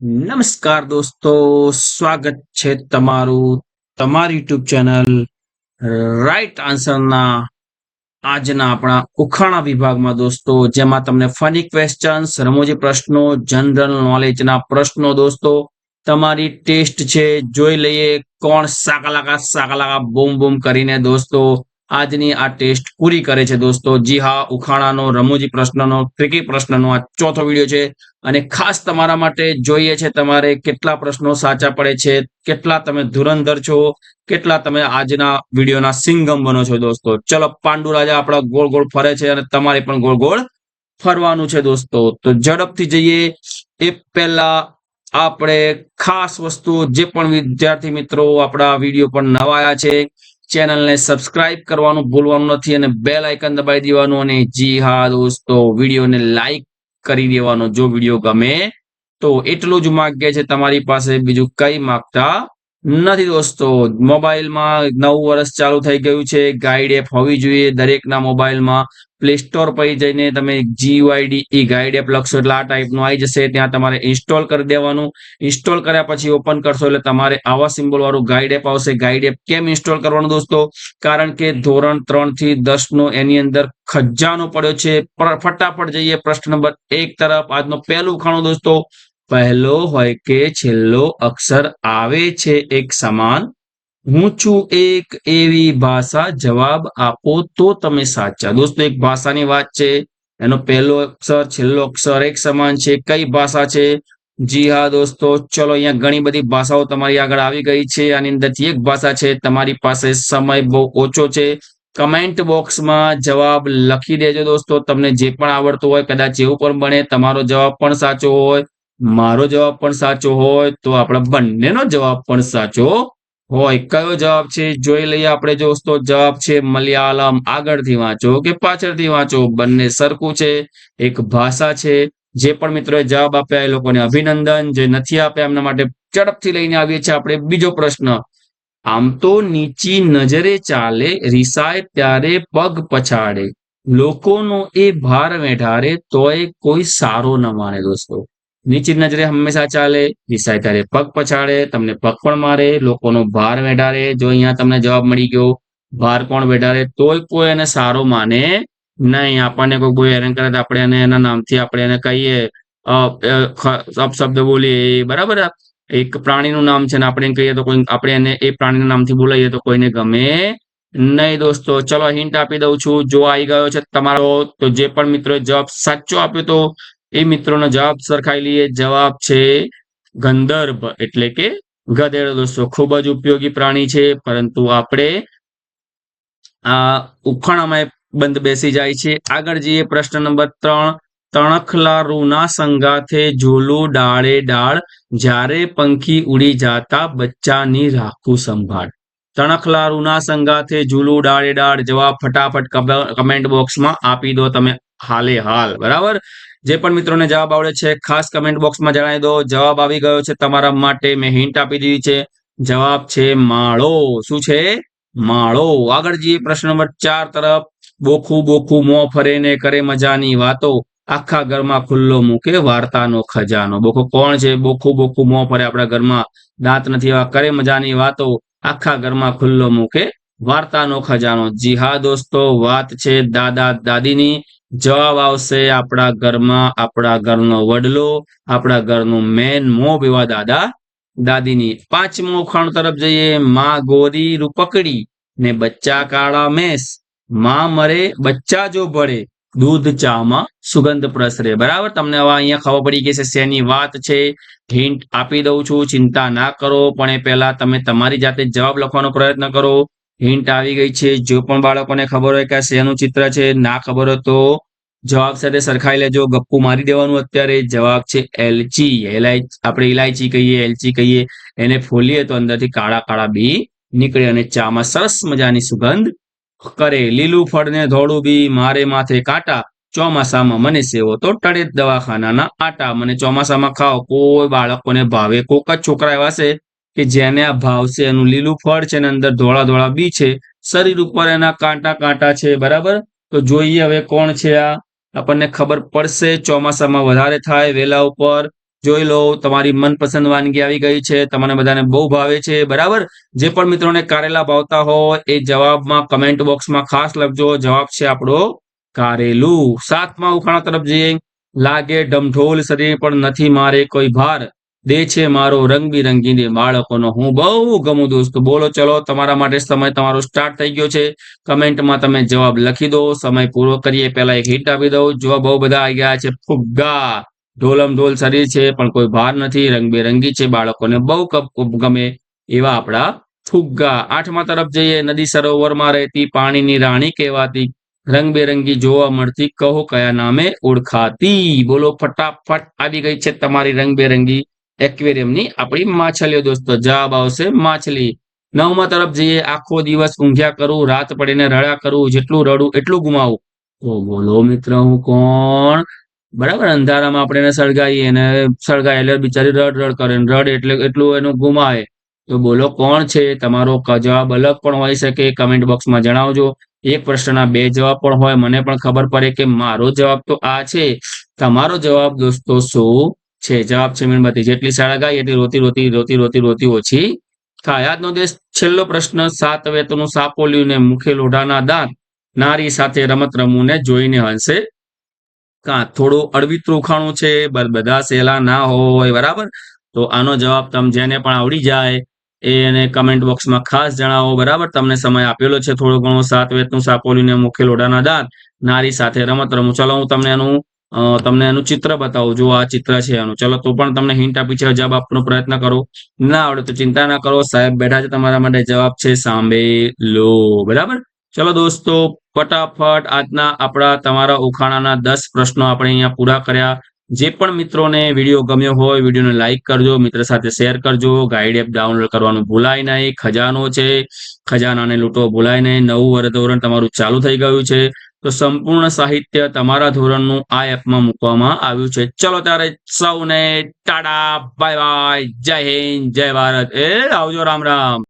નમસ્કાર દોસ્તો, સ્વાગત છે તમારું, તમારી યુટ્યુબ ચેનલ રાઈટ આન્સરના આજના આપણા ઉખાણા વિભાગમાં દોસ્તો, જેમાં તમને ફની ક્વેશ્ચન્સ રમૂજી પ્રશ્નો જનરલ નોલેજના પ્રશ્નો દોસ્તો, તમારી ટેસ્ટ છે, જોઈ લઈએ કોણ સાકલાકા સાકલાકા બૂમ બૂમ કરીને દોસ્તો આજની આ ટેસ્ટ પૂરી કરે છે દોસ્તો. જી હા, ઉખાણાનો, રમૂજી પ્રશ્નનો ટ્રિકી પ્રશ્નનો આ ચોથો વીડિયો છે. અને ખાસ તમારા માટે જોઈએ છે તમારે કેટલા પ્રશ્નો સાચા પડે છે, કેટલા તમે ધુરંધર છો, કેટલા તમે આજના વિડીયોના સિંગમ બનો છો દોસ્તો. ચલો, પાંડુ રાજા આપણા ગોળ ગોળ ફરે છે અને તમારે પણ ગોળ ગોળ ફરવાનું છે દોસ્તો. તો ઝડપથી જઈએ. એ પહેલા આપણે ખાસ વસ્તુ જે પણ વિદ્યાર્થી મિત્રો આપણા વીડિયો પર નવાયા છે ચેનલને સબસ્ક્રાઇબ કરવાનું ભૂલવાનું નથી અને બેલ આઇકન દબાવી દેવાનું અને જી હા દોસ્તો, વિડીયોને લાઈક કરી દેવાનો જો વીડિયો ગમે તો. એટલું જ માગ્ય છે તમારી પાસે. બીજું કઈ માગતા નથી દોસ્તો. મોબાઈલમાં નવું વર્ષ ચાલુ થઈ ગયું છે. ગાઈડ એપ હોવી જોઈએ દરેકના મોબાઈલમાં. પ્લે સ્ટોર પર જઈને તમે જીયુઆઈડી ઈ ગાઈડ એપ લખશો એટલે આ ટાઈપનું આવી જશે. ત્યાં તમારે ઇન્સ્ટોલ કરી દેવાનું. ઇન્સ્ટોલ કર્યા પછી ઓપન કરશો એટલે તમારે આવા સિમ્બોલ વાળું ગાઈડ એપ આવશે. ગાઈડ એપ કેમ ઇન્સ્ટોલ કરવાનું દોસ્તો? કારણ કે ધોરણ ત્રણથી દસ નો એની અંદર ખજાનો પડ્યો છે. ફટાફટ જઈએ પ્રશ્ન નંબર એક તરફ. આજનો પહેલું ખાણું દોસ્તો. પહેલો હોય કે છેલ્લો અક્ષર આવે છે એક સમાન, હું છું એક એવી ભાષા, જવાબ આપો તો તમે સાચા. દોસ્તો, એક ભાષાની વાત છે, એનો પહેલો અક્ષર, છેલ્લો અક્ષર એક સમાન છે. કઈ ભાષા છે? જી હા, દોસ્તો. ચલો, અહીંયા ઘણી બધી ભાષાઓ તમારી આગળ આવી ગઈ છે. આની અંદરથી એક ભાષા છે, તમારી પાસે સમય બહુ ઓછો છે. કમેન્ટ બોક્સમાં જવાબ લખી દેજો દોસ્તો. તમને જે પણ આવડતું હોય, કદાચ એવું પણ બને, તમારો જવાબ પણ સાચો હોય. મારો જવાબ પણ સાચો હોય તો આપણા બંનેનો જવાબ પણ સાચો હોય. કયો જવાબ છે? જોઈ લઈએ આપણે દોસ્તો, જવાબ છે મલયાલમ. આગળથી વાંચો કે પાછળથી વાંચો? બંને સરખું છે, એક ભાષા છે. જે પણ મિત્રોએ જવાબ આપ્યા એ લોકોને અભિનંદન. જે નથી આપ્યા એમના માટે ઝડપથી લઈને આવીએ છીએ આપણે બીજો પ્રશ્ન. આમ તો નીચી નજરે ચાલે, રિસાય ત્યારે પગ પછાડે. લોકોનો એ ભાર વેઢારે તોય કોઈ સારો ન માને દોસ્તો. નીચી નજરે હંમેશા ચાલે રિસાય ત્યારે પગ પછાડે, તમને પગ પણ મારે, લોકોનો ભાર વેઢારે. જો અહીંયા તમને જવાબ મળી ગયો, ભાર કોણ વેઢારે? તોય કોઈ એને સારો માને નહીં. આપણને કોઈ કોઈ હેરાન કરે આપણે એને એના નામથી આપણે એને કહીએ અપશબ્દ બોલીએ બરાબર? એક પ્રાણીનું નામ છે ને આપણે કહીએ તો કોઈ, આપણે એને એ પ્રાણીના નામથી બોલાઈએ તો કોઈને ગમે નહીં દોસ્તો. ચલો હિન્ટ આપી દઉં છું. જો આવી ગયો છે તમારો, તો જે પણ મિત્રો જવાબ સાચો આપ્યો તો એ મિત્રોનો જવાબ સરખાઈ લઈએ. જવાબ છે ગંદર્ભ એટલે કે ગધેડો દોસ્તો. ખૂબ જ ઉપયોગી પ્રાણી છે, પરંતુ આપણે આ ઉખાણામાં બંધ બેસી જાય છે. આગળ જઈએ પ્રશ્ન નંબર ત્રણ. તણખલા રૂના સંગાથે ઝૂલું ડાળે ડાળ જ્યારે પંખી ઉડી જાતા બચ્ચાની રાખું સંભાળ. તણખલા રૂના સંગાથે જુલું ડાળે ડાળ. જવાબ ફટાફટ કમેન્ટ બોક્સમાં આપી દો. તમે હાલે હાલ બરાબર? જે પણ મિત્રોને જવાબ આવડે છે, ખાસ કમેન્ટ બોક્સમાં જણાવી દો. જવાબ આવી ગયો છે તમારા માટે. મેં હિન્ટ આપી દીધી છે. જવાબ છે માળો. શું છે? માળો. આગળ જઈએ પ્રશ્ન નંબર ચાર તરફ. બોખું બોખું મો ફરે ને કરે મજાની વાતો. આખા ઘરમાં ખુલ્લો મૂકે વાર્તાનો ખજાનો. બોખો કોણ છે? બોખું બોખું મો ફરે આપણા ઘરમાં. દાંત નથી એવા, કરે મજાની વાતો. આખા ઘરમાં ખુલ્લો મૂકે વાર્તાનો ખજાનો. જી હા દોસ્તો, વાત છે દાદા દાદીની. જવાબ આવશે આપણા ઘરમાં આપણા ઘરનો વડલો, આપણા ઘરનું મેન મોબ એવા દાદા. દાદીની પાંચમો ખાણ તરફ જઈએ, માં ગોરી રૂપકડી ને બચ્ચા કાળા મેસ. માં મરે, બચ્ચા જો ભળે, દૂધ ચામાં સુગંધ પ્રસરે. બરાબર? તમને હવે અહીંયા ખબર પડી ગઈ છે શેની વાત છે? હિન્ટ આપી દઉં છું, ચિંતા ના કરો, પણ એ પહેલા તમે તમારી જાતે જવાબ લખવાનો પ્રયત્ન કરો. હિન્ટ આવી ગઈ છે, જો પણ બાળકોને ખબર હોય કે શેનું ચિત્ર છે, ના ખબર હોય તો જવાબ સાથે સરખાઈ લેજો. ગપ્પુ મારી દેવાનું અત્યારે જવાબ છે એલચી એલાયચી આપણે ઇલાયચી કહીએ એલચી કહીએ. એને ફોલીએ તો અંદરથી કાળા કાળા બી નીકળે અને ચામાં સરસ મજાની સુગંધ કરે. લીલું ફળને ધોળું બી મારે માથે કાંટા. ચોમાસામાં મને સેવો તો ટળે દવાખાનાના આટા. મને ચોમાસામાં ખાઓ. કોઈ બાળકોને ભાવે, કોક જ છોકરા એવા છે કે જેને આ ભાવશે એનું લીલું ફળ છે એની અંદર ધોળા ધોળા બી છે, શરીર ઉપર એના કાંટા કાંટા છે, બરાબર? તો જોઈએ હવે કોણ છે આ? આપણને ખબર પડશે, ચોમાસામાં વધારે થાય, વેલા ઉપર. જોઈ લો, તમારી મનપસંદ વાનગી આવી ગઈ છે, તમને બધાને બહુ ભાવે છે, બરાબર? જે પણ મિત્રોને કારેલા ભાવતા હોય, એ જવાબમાં કમેન્ટ બોક્સમાં ખાસ લખજો, જવાબ છે આપણો કારેલું. સાતમા ઉખાણા તરફ જઈએ. લાગે ઢમઢોલ શરીર પણ નથી મારે કોઈ ભાર. દે છે મારો રંગબિરંગી ને બાળકોનો. હું બહુ ગમું દોસ્તો બોલો, ચલો, તમારા માટે સમય તમારો સ્ટાર્ટ થઈ ગયો છે. કમેન્ટમાં તમે જવાબ લખી દો. સમય પૂરો કરીએ. પહેલા એક હિટ આપી દઉં. જોવા બહુ બધા આવી ગયા છે, ફુગ્ગા. ઢોલમ ઢોલ શરીર છે, પણ કોઈ ભાર નથી. રંગબેરંગી છે. બાળકોને બહુ કપ- ગમે એવા આપણા ફુગ્ગા. આઠમા તરફ જઈએ. નદી સરોવરમાં રહેતી પાણીની રાણી કહેવાતી રંગબેરંગી જોવા મળતી કહો કયા નામે ઓળખાતી. બોલો, ફટાફટ આવી ગઈ છે તમારી રંગબેરંગી એક્વેરિયમની આપણી માછલીઓ દોસ્તો, જવાબ આવશે માછલી. નવમા તરફ જઈએ, આખો દિવસ ઊંઘ્યા કરું, રાત પડીને રડ્યા કરું, જેટલું રડું એટલું ગુમાવું. તો બોલો મિત્ર, હું કોણ? બરાબર, અંધારામાં આપણે એને સળગાવીએ એને સળગાય એટલે બિચારી રડ રડ કરે રડ એટલે એટલું એનું ગુમાવે. તો બોલો કોણ છે? તમારો જવાબ અલગ પણ હોઈ શકે કમેન્ટ બોક્સમાં જણાવજો. એક પ્રશ્નના બે જવાબ પણ હોય, મને પણ ખબર પડે કે મારો જવાબ તો આ છે. તમારો જવાબ દોસ્તો શું? છે. જવાબ છે મીણબત્તી. જેટલી શાળા ગાય, એટલી રોતી રોતી રોતી રોતી રોતી ઓછી થાય. આજનો દેશ છેલ્લો પ્રશ્ન સાત વેતનું સાપોલ્યું ને મુખે લોઢાના દાંત. નારી સાથે રમત રમવું ને જોઈને હશે કાં થોડું અળવિતરું ખાણું છે. બધા સહેલા ના હોય, બરાબર? તો આનો જવાબ તમે જેને પણ આવડી જાય એને કમેન્ટ બોક્સમાં ખાસ જણાવો, બરાબર? તમને સમય આપેલો છે થોડો ઘણો. સાત વેતનું ને મુખ્ય લોઢાના દાંત. નારી સાથે રમત રમું. ચલો હું તમને એનું તમને એનું ચિત્ર બતાવું જો આ ચિત્ર છે એનું. ચલો, તો પણ તમને હિન્ટ આપી છે, જવાબ આપવાનો પ્રયત્ન કરો. ના આવડે તો ચિંતા ના કરો, સાહેબ બેઠા છે તમારા માટે જવાબ છે સાંભે લો બરાબર? ચલો દોસ્તો, ફટાફટ આજના આપણા તમારા ઉખાણાના દસ પ્રશ્નો આપણે અહીંયા પૂરા કર્યા. જે પણ મિત્રોને વીડિયો ગમ્યો હોય, વિડીયોને લાઈક કરજો, મિત્ર સાથે શેર કરજો. ગાઈડ એપ ડાઉનલોડ કરવાનું ભૂલાય નહીં. ખજાનો છે. ખજાનાને લૂંટવો ભૂલાય નહીં. નવું વર્ષ ધોરણ તમારું ચાલુ થઈ ગયું છે. તો સંપૂર્ણ સાહિત્ય તમારા ધોરણનું આ એપમાં મૂકવામાં આવ્યું છે. ચલો ત્યારે સૌને ટાટા બાય બાય, જય હિન્દ, જય ભારત. એ આવજો રામ રામ.